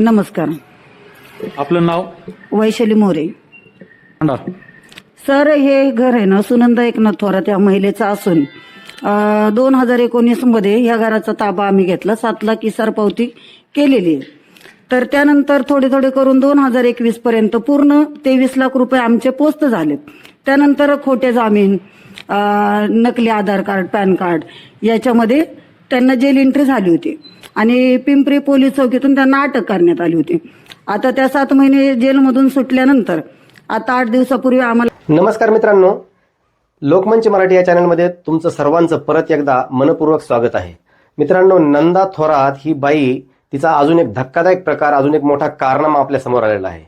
नमस्कार. आपलं नाव? वैशाली मोरे. सांगा. सर हे घर आहे ना सुनंदा एकनाथ थोरात या महिलेचं असून दोन हजार एकोणीसमध्ये या घराचा ताबा आम्ही घेतला. सात लाख इसार पावती केलेली आहे. तर त्यानंतर थोडे थोडे करून दोन हजार एकवीस पर्यंत पूर्ण तेवीस लाख रुपये आमचे पोस्ट झालेत. त्यानंतर खोटे जामीन अं, नकली आधार कार्ड पॅन कार्ड याच्यामध्ये त्यांना जेल एंट्री झाली होती. आणि पिंपरी पोलीस चौकीतून त्यांना अटक करण्यात आली होती. आता त्या सात महिने जेलमधून सुटल्यानंतर आता आठ दिवसापूर्वी आम्हाला नमस्कार मित्रांनो. लोकमंच मराठी या चॅनलमध्ये तुमचं सर्वांचं परत एकदा मनपूर्वक स्वागत आहे. मित्रांनो नंदा थोरात ही बाई तिचा अजून एक धक्कादायक प्रकार अजून एक मोठा कारनामा आपल्यासमोर आलेला आहे.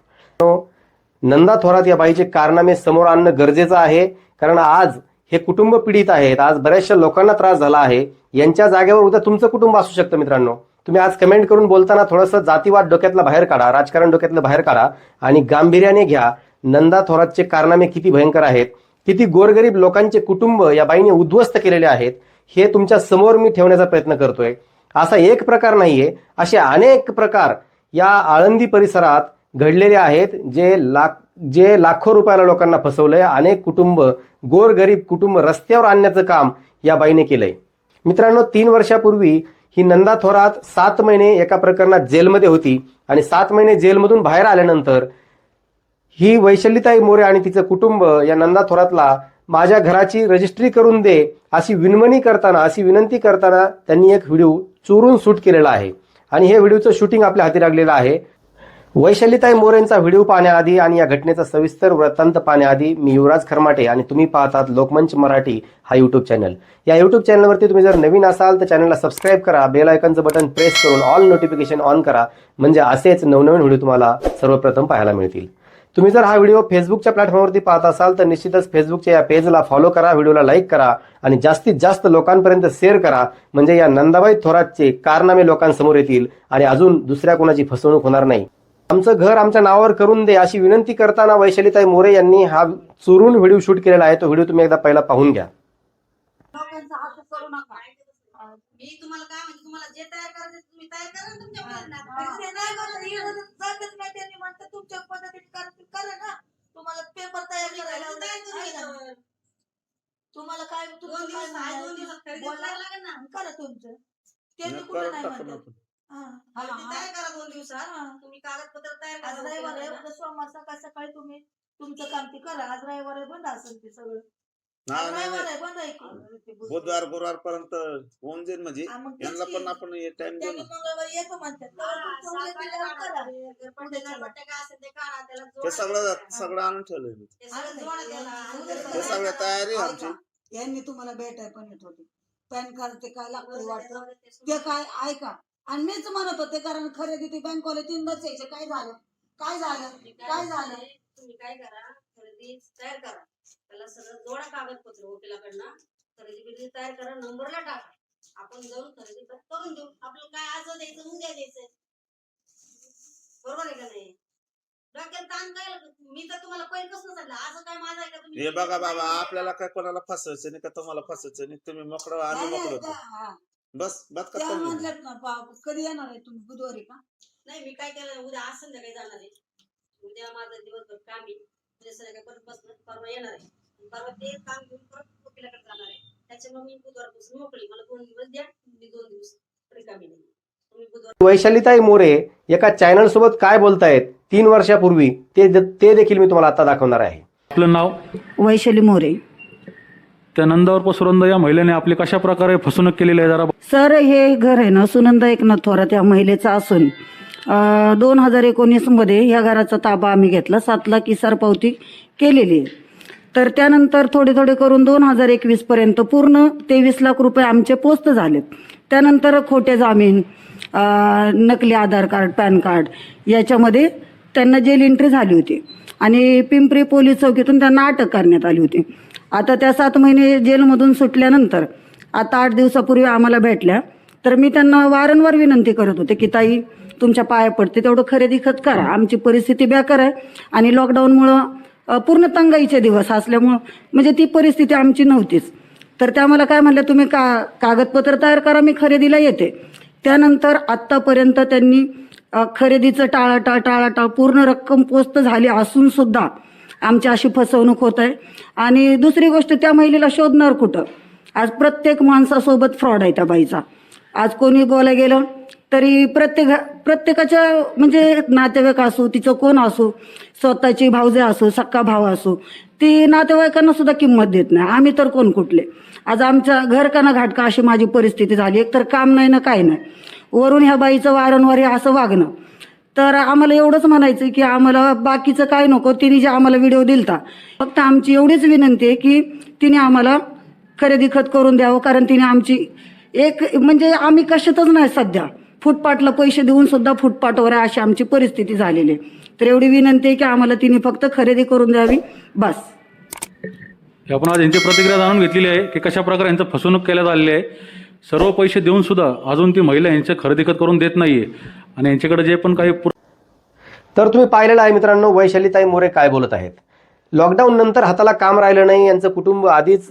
नंदा थोरात या बाईचे कारनामे समोर आणणं गरजेचं आहे कारण आज हे कुटुंब पीडित आहेत. आज बऱ्याचशा लोकांना त्रास झाला आहे. यांच्या जागेवर उद्या तुमचं कुटुंब असू शकतं मित्रांनो. तुम्ही आज कमेंट करून बोलताना थोडंसं जातीवाद डोक्यातला बाहेर काढा राजकारण डोक्यातलं बाहेर काढा आणि गांभीर्याने घ्या. नंदा थोरातचे कारनामे किती भयंकर आहेत. किती गोरगरीब लोकांचे कुटुंब या बाईने उद्ध्वस्त केलेले आहेत हे तुमच्यासमोर मी ठेवण्याचा प्रयत्न करतोय. असा एक प्रकार नाहीये. असे अनेक प्रकार या आळंदी परिसरात घडलेले आहेत जे लाख जे लाखो रुपयाला लोकांना फसवलंय अनेक कुटुंब गोरगरीब कुटुंब रस्त्यावर आणण्याचं काम या बाईने केलंय. मित्रांनो तीन वर्षापूर्वी ही नंदा थोरात सात महिने एका प्रकरणात जेलमध्ये होती आणि सात महिने जेलमधून बाहेर आल्यानंतर ही वैशल्यताई मोरे आणि तिचं कुटुंब या नंदा थोरातला माझ्या घराची रजिस्ट्री करून दे अशी विनवणी करताना अशी विनंती करताना त्यांनी एक व्हिडिओ चोरून शूट केलेला आहे. आणि हे व्हिडिओचं शूटिंग आपल्या हाती लागलेलं आहे. वैशालीताई मोरेंचा व्हिडिओ पाहण्याआधी आणि या घटनेचा सविस्तर वृत्तांत पाहण्याआधी मी युवराज खरमाटे आणि तुम्ही पाहतात लोकमंच मराठी हा युट्यूब चॅनल या युट्यूब चॅनलवरती तुम्ही जर नवीन असाल तर चॅनलला सबस्क्राईब करा बेल आयकनचं बटन प्रेस करून ऑल नोटिफिकेशन ऑन करा म्हणजे असेच नवनवीन व्हिडिओ तुम्हाला सर्वप्रथम पाहायला मिळतील. तुम्ही जर हा व्हिडिओ फेसबुकच्या प्लॅटफॉर्मवरती पाहत असाल तर निश्चितच फेसबुकच्या या पेजला फॉलो करा व्हिडिओला लाईक करा आणि जास्तीत जास्त लोकांपर्यंत शेअर करा म्हणजे या नंदाबाई थोरातचे कारनामे लोकांसमोर येतील आणि अजून दुसऱ्या कोणाची फसवणूक होणार नाही. आमचं घर आमच्या नावावर करून दे अशी विनंती करताना वैशालीताई मोरे यांनी हा चुरून व्हिडिओ शूट केलेला आहे. तो व्हिडिओ तुम्ही एकदा पहिला पाहून घ्या. मी तुम्हाला काय म्हणजे तुम्हाला जे तयार करायचं ते तुम्ही तयार करा ना तुमच्या म्हणतात पद्धतीने करा करा ना. तुम्हाला पेपर तयार करायला लावले. तुम्हाला काय तुमचं काय म्हणायचं? बोला. करा तुमचं. त्यांनी कुठं नाही म्हणतात हा. हा, तयार करा दोन दिवसात. तुम्ही कागदपत्र तयार आज रविवार आहे उद्या सोमवार सकाळ सकाळी तुम्ही तुमचं काम ते करा. आज रविवार आहे, बंद असेल ते सगळं. आज नाही नाही. रविवार नाही आहे बंद आहे की? बुधवार गुरुवार पर्यंत होऊन जाईल म्हणजे. हा, मग तेच यांना की. पण आपण टाइम देऊ त्यांनी ना. मंगळवारी येतो म्हणतात. तेव्हा तुमचं उद्या दिल्यावर करा. ते सगळं सगळं आणून ठेवलंय मी ते. सगळं. ते तयारी आहे आमची. यांनी तुम्हाला भेटाय पण येत होते. पॅन कार्ड ते काय लागतं वाटतं? ते काय ऐका. आणि मीच म्हणत होते कारण खरेदी ते बँकवाले तीनदाच यायचे. काय झालं? काय झालं? काय झालं? तुम्ही काय करा? खरेदी तयार करा. त्याला सगळं जोडा कागदपत्र वकिलाकडनं. खरेदी बिरेदी तयार करा नंबरला टाका. आपण जाऊन खरेदी करून देऊ. आपलं काय आज द्यायचं उद्या द्यायचं? बरोबर आहे का नाही? ताण काय? मी तर तुम्हाला पहिल्यापासून सांगितलं आज काय माझं आहे का तुम्ही हे बघा बाबा आपल्याला काय कोणाला फसायचं नाही का? तुम्हाला फसायचं नाही. तुम्ही मोकळं आणि मोकळं होतो. हा. बस बात त्या करता म्हणल्यात ना बा- कधी येणार आहे तुम्ही? बुधवारी का? नाही मी काय केलं उद्या आज संध्याकाळी जाणार आहे. उद्या माझा दिवसभर काम आहे. उद्या संध्याकाळी परत बसणार परवा येणार आहे. आणि परवा ते काम घेऊन परत वकिलाकडे जाणार आहे. त्याच्यामुळे मी बुधवारपासून मोकळी मला दोन दिवस द्या मी दोन दिवस रिकामी नाही. तुम्ही बुधवार वैशालीताई मोरे एका चॅनल सोबत काय बोलतायत? तीन वर्षापूर्वी ते ते देखील मी तुम्हाला आता दाखवणार आहे. आपलं नाव? दोन मोरे. त्या नंदावर पसुरंदा या महिलेने आपली कशा प्रकारे फसवणूक केलेली आहे जरा सर हे घर आहे ना सुनंदा एकनाथ थोरात या महिलेचं असून दोन हजार एकोणीसमध्ये या घराचा ताबा आम्ही घेतला सात लाख इसार पावती केलेली आहे. तर त्यानंतर थोडे थोडे करून दोन हजार एकवीस पर्यंत पूर्ण तेवीस लाख रुपये आमचे पोस्त झालेत. त्यानंतर खोटे जामीन नकली आधार कार्ड पॅन कार्ड याच्यामध्ये त्यांना जेल एंट्री झाली होती. आणि पिंपरी पोलीस चौकीतून त्यांना अटक करण्यात आली होती. आता त्या सात महिने जेलमधून सुटल्यानंतर आता आठ दिवसापूर्वी आम्हाला भेटल्या. तर मी त्यांना वारंवार विनंती करत होते की ताई तुमच्या पाया पडते तेवढं खरेदी खत करा. आमची परिस्थिती बेकार आहे आणि लॉकडाऊनमुळं पूर्ण तंगाईचे दिवस असल्यामुळं म्हणजे ती परिस्थिती आमची नव्हतीच. तर त्या मला काय म्हणलं तुम्ही का कागदपत्र तयार करा मी खरेदीला येते. त्यानंतर आत्तापर्यंत त्यांनी खरेदीचं टाळाटाळ टाळाटाळ पूर्ण रक्कम पोस्त झाली असून सुद्धा आमची अशी फसवणूक होत आहे. आणि दुसरी गोष्ट त्या महिलेला शोधणार कुठं? आज प्रत्येक माणसासोबत फ्रॉड आहे त्या बाईचा. आज कोणी बोला गेलं तरी प्रत्येक प्रत्येकाच्या म्हणजे नातेवाईक असो तिचं कोण असो स्वतःची भावजे असो सक्का भाव असो ती नातेवाईकांना सुद्धा किंमत देत नाही. आम्ही तर कोण कुठले? आज आमच्या घर का ना घाटका अशी माझी परिस्थिती झाली. एक तर काम नाही ना काय नाही. वरून ह्या बाईचं वारंवार हे असं वागणं. तर आम्हाला एवढंच म्हणायचं की आम्हाला बाकीचं काय नको तिने जे आम्हाला व्हिडिओ दिलता. फक्त आमची एवढीच विनंती आहे की तिने आम्हाला खरेदी खत करून द्यावं कारण तिने आमची एक म्हणजे आम्ही कशातच नाही सध्या. फुटपाटला पैसे देऊन सुद्धा फुटपाटवर आहे अशी आमची परिस्थिती झालेली आहे. तर एवढी विनंती आहे की आम्हाला तिने फक्त खरेदी करून द्यावी बस. हे आपण आज यांची प्रतिक्रिया जाणून घेतलेली आहे की कशा प्रकारे यांचं फसवणूक केल्या झालेली आहे. सर्व पैसे देऊन सुद्धा अजून ती महिला यांचे खरेदी खत करून देत नाहीये. आणि यांच्याकडे जे पण काही तर तुम्ही पाहिलेलं आहे मित्रांनो वैशालीताई मोरे काय बोलत आहेत? लॉकडाऊन नंतर हाताला काम राहिलं नाही यांचं कुटुंब आधीच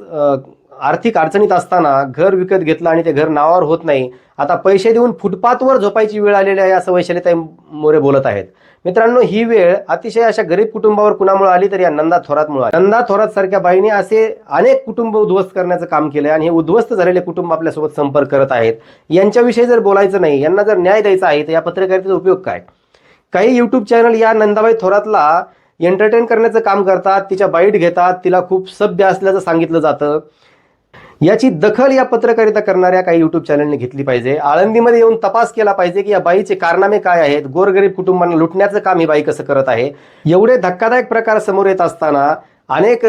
आर्थिक अडचणीत असताना घर विकत घेतलं आणि ते घर नावावर होत नाही आता पैसे देऊन फुटपाथवर झोपायची वेळ आलेली आहे असं वैशालीताई मोरे बोलत आहेत. मित्रांनो ही वेळ अतिशय अशा गरीब कुटुंबावर कुणामुळे आली तर या नंदा थोरातमुळे नंदा थोरात सारख्या बाईने असे अनेक कुटुंब उद्ध्वस्त करण्याचं काम केलंय आणि हे उद्ध्वस्त झालेले कुटुंब आपल्यासोबत संपर्क करत आहेत. यांच्याविषयी जर बोलायचं नाही यांना जर न्याय द्यायचा आहे तर या पत्रकारितेचा उपयोग काय? काही युट्यूब चॅनल या नंदाबाई थोरातला एंटरटेन करण्याचं काम करतात तिच्या बाईट घेतात तिला खूप सभ्य असल्याचं सांगितलं जातं. याची दखल या पत्रकारिता करणाऱ्या काही युट्यूब चॅनलने घेतली पाहिजे. आळंदीमध्ये येऊन तपास केला पाहिजे की या बाईचे कारनामे काय आहेत. गोरगरीब कुटुंबांना लुटण्याचं काम ही बाई कसं करत आहे? एवढे धक्कादायक प्रकार समोर येत असताना अनेक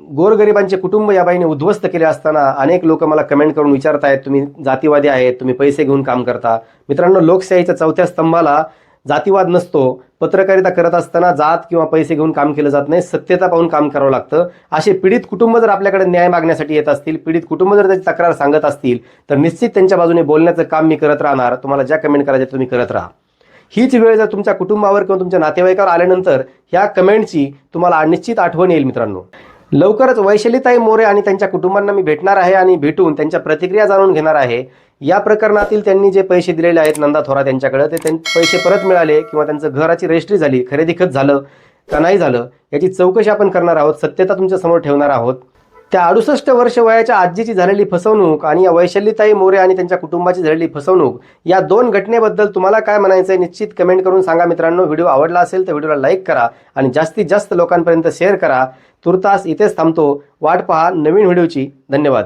गोरगरिबांचे कुटुंब या बाईने उद्ध्वस्त केले असताना अनेक लोक मला कमेंट करून विचारत आहेत तुम्ही जातीवादी आहेत तुम्ही पैसे घेऊन काम करता. मित्रांनो लोकशाहीच्या चौथ्या स्तंभाला जातीवाद नसतो. पत्रकारिता करत असताना जात किंवा पैसे घेऊन काम केलं जात नाही. सत्यता पाहून काम करावं लागतं. असे पीडित कुटुंब जर आपल्याकडे न्याय मागण्यासाठी येत असतील पीडित कुटुंब जर त्याची तक्रार सांगत असतील तर निश्चित त्यांच्या बाजूने बोलण्याचं काम मी करत राहणार. तुम्हाला ज्या कमेंट करायच्या तुम्ही करत राहा. हीच वेळ जर तुमच्या कुटुंबावर किंवा तुमच्या नातेवाईकावर आल्यानंतर ह्या कमेंटची तुम्हाला निश्चित आठवण येईल मित्रांनो. लवकरच वैशालीताई मोरे आणि त्यांच्या कुटुंबांना मी भेटणार आहे आणि भेटून त्यांच्या प्रतिक्रिया जाणून घेणार आहे. या प्रकरणातील त्यांनी जे पैसे दिलेले आहेत नंदा थोरात यांच्याकडे ते त्यां पैसे परत मिळाले किंवा त्यांचं घराची रजिस्ट्री झाली खरेदी खत झालं का नाही झालं याची चौकशी आपण करणार आहोत. सत्यता तुमच्यासमोर ठेवणार आहोत. त्या अडुसष्ट वर्ष वयाच्या आजीची झालेली फसवणूक आणि या वैशालीताई मोरे आणि त्यांच्या कुटुंबाची झालेली फसवणूक या दोन घटनेबद्दल तुम्हाला काय म्हणायचं आहे निश्चित कमेंट करून सांगा मित्रांनो. व्हिडिओ आवडला असेल तर व्हिडिओला लाईक करा आणि जास्तीत जास्त लोकांपर्यंत शेअर करा. तुर्तास इथेच थांबतो. वाट पहा नवीन व्हिडिओची. धन्यवाद.